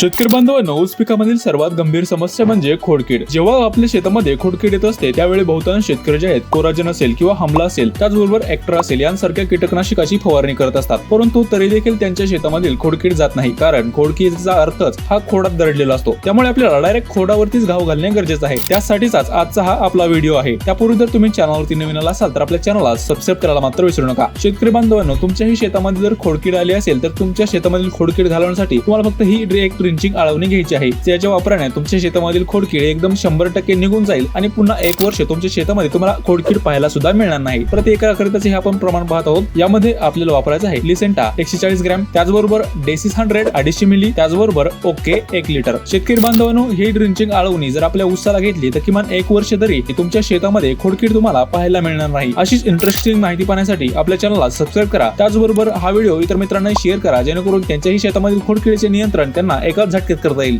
शेतकरी बांधवांनो ऊस पिकामधील सर्वात गंभीर समस्या म्हणजे खोडकीड. जेव्हा आपल्या शेतामध्ये खोडकीड येत असते त्यावेळी बहुतांश शेतकरी जे आहेत कोराजन असेल किंवा हमला असेल त्याचबरोबर एक्ट्रा असेल यांसारख्या कीटकनाशकाची फवारणी करत असतात. परंतु तरी देखील त्यांच्या शेतामधील खोडकीड जात नाही कारण खोडकीडचा अर्थच हा खोडात दडलेला असतो. त्यामुळे आपल्याला डायरेक्ट खोडावरतीच घाव घालणे गरजेचं आहे. त्यासाठीच आजचा हा आपला व्हिडिओ आहे. त्यापूर्वी जर तुम्ही चॅनलवरती नवीन आला असाल तर आपल्या चॅनलला सबस्क्राईब करायला मात्र विसरू नका. शेतकरी बांधवांनो तुमच्याही शेतामध्ये जर खोडकीड आली असेल तर तुमच्या शेतामधील खोडकीड घालवण्यासाठी तुम्हाला फक्त ही एक ड्रिंचिंग आळवणी घ्यायची आहे. त्याच्या वापराने तुमच्या शेतामधील खोडकीड एकदम शंभर टक्के निघून जाईल आणि पुन्हा एक वर्ष तुमच्या शेतामध्ये तुम्हाला खोडकीड पाहायला सुद्धा मिळणार नाही. प्रति एकराकरिताचे हे आपण प्रमाण पाहत आहोत. यामध्ये आपल्याला वापरायचं आहे लिसेंटा एकशे चाळीस ग्रॅम त्याचबरोबर डेसिस हंड्रेड अडीचशे मिली त्याचबरोबर ओके एक लिटर. शेतकरी बांधवांनो ही ड्रिंचिंग आळवणी जर आपल्या उसाला घेतली तर किमान एक वर्ष तरी तुमच्या शेतामध्ये खोडकीड तुम्हाला पाहायला मिळणार नाही. अशीच इंटरेस्टिंग माहिती पाहण्यासाठी आपल्या चॅनलला सबस्क्राईब करा. त्याचबरोबर हा व्हिडिओ इतर मित्रांना शेअर करा जेणेकरून त्यांच्याही शेतामधील खोडकिडीचे नियंत्रण त्यांना एक एकाच झटक्यात करता येईल.